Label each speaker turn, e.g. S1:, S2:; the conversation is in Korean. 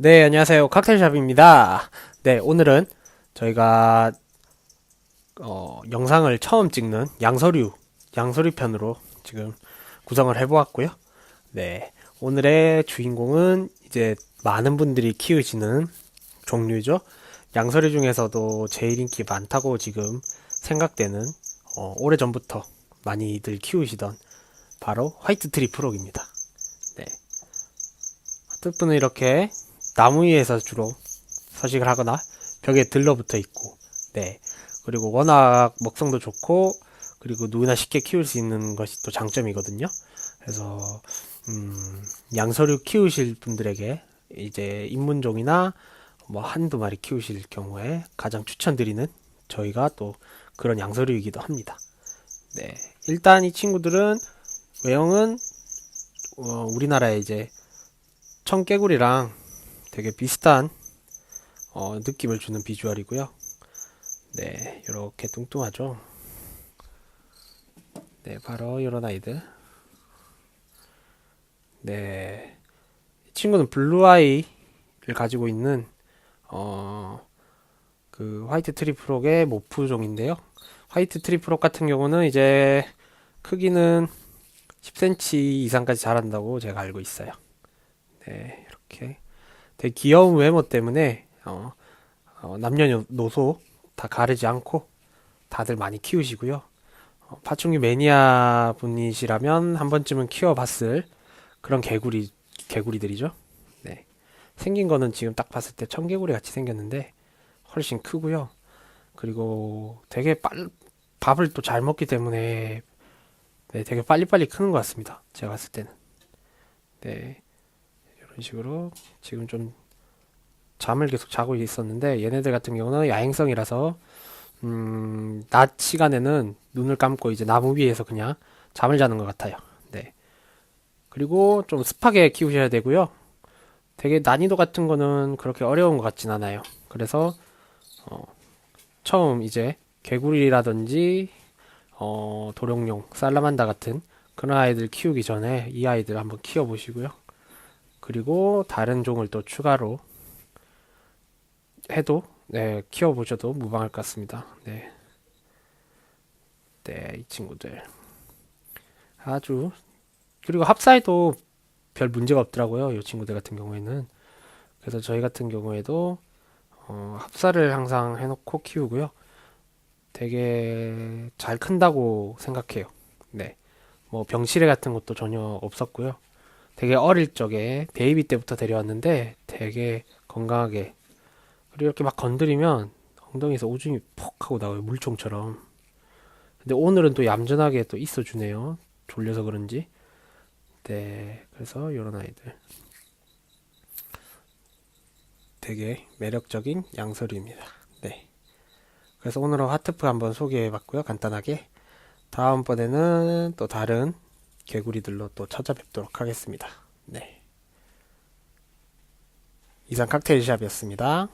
S1: 네, 안녕하세요. 칵테일샵입니다. 네, 오늘은 저희가 어, 영상을 처음 찍는 양서류, 양서류 편으로 지금 구성을 해보았고요. 네, 오늘의 주인공은 이제 많은 분들이 키우시는 종류죠. 양서류 중에서도 제일 인기 많다고 지금 생각되는 어, 오래전부터 많이들 키우시던 바로 화이트 트리프록입니다. 네. 뜻분은 이렇게 나무 위에서 주로 서식을 하거나 벽에 들러붙어 있고, 네. 그리고 워낙 먹성도 좋고, 그리고 누구나 쉽게 키울 수 있는 것이 또 장점이거든요. 그래서, 음, 양서류 키우실 분들에게 이제 입문종이나 뭐 한두 마리 키우실 경우에 가장 추천드리는 저희가 또 그런 양서류이기도 합니다. 네. 일단 이 친구들은 외형은 어, 우리나라의 이제 청개구리랑 되게 비슷한 어, 느낌을 주는 비주얼이고요. 네, 이렇게 뚱뚱하죠. 네, 바로 이런 아이들. 네, 이 친구는 블루 아이를 가지고 있는 어, 그 화이트 트리프록의 모프종인데요. 화이트 트리프록 같은 경우는 이제 크기는 10cm 이상까지 자란다고 제가 알고 있어요. 네, 이렇게 되게 귀여운 외모 때문에 어, 어, 남녀노소 다 가리지 않고 다들 많이 키우시고요. 어, 파충류 매니아 분이시라면 한 번쯤은 키워봤을 그런 개구리 개구리들이죠. 네, 생긴 거는 지금 딱 봤을 때 청개구리 같이 생겼는데 훨씬 크고요. 그리고 되게 빨 밥을 또 잘 먹기 때문에 네, 되게 빨리빨리 크는 것 같습니다. 제가 봤을 때는. 네. 이런 식으로 지금 좀 잠을 계속 자고 있었는데 얘네들 같은 경우는 야행성이라서 음, 낮 시간에는 눈을 감고 이제 나무 위에서 그냥 잠을 자는 것 같아요. 네. 그리고 좀 습하게 키우셔야 되고요. 되게 난이도 같은 거는 그렇게 어려운 것 같진 않아요. 그래서 어, 처음 이제 개구리라든지 어, 도룡뇽, 살라만다 같은 그런 아이들 키우기 전에 이 아이들 한번 키워보시고요. 그리고 다른 종을 또 추가로 해도 네, 키워보셔도 무방할 것 같습니다. 네. 네, 이 친구들 아주 그리고 합사에도 별 문제가 없더라고요. 이 친구들 같은 경우에는 그래서 저희 같은 경우에도 어, 합사를 항상 해놓고 키우고요. 되게 잘 큰다고 생각해요. 네. 뭐 병실에 같은 것도 전혀 없었고요. 되게 어릴 적에 베이비 때부터 데려왔는데 되게 건강하게 그리고 이렇게 막 건드리면 엉덩이에서 오줌이 폭 하고 나와요. 물총처럼. 근데 오늘은 또 얌전하게 또 있어 주네요. 졸려서 그런지. 네. 그래서 이런 아이들. 되게 매력적인 양서류입니다. 네. 그래서 오늘은 하트프 한번 소개해 봤고요. 간단하게. 다음번에는 또 다른 개구리들로 또 찾아뵙도록 하겠습니다. 네. 이상 칵테일샵이었습니다.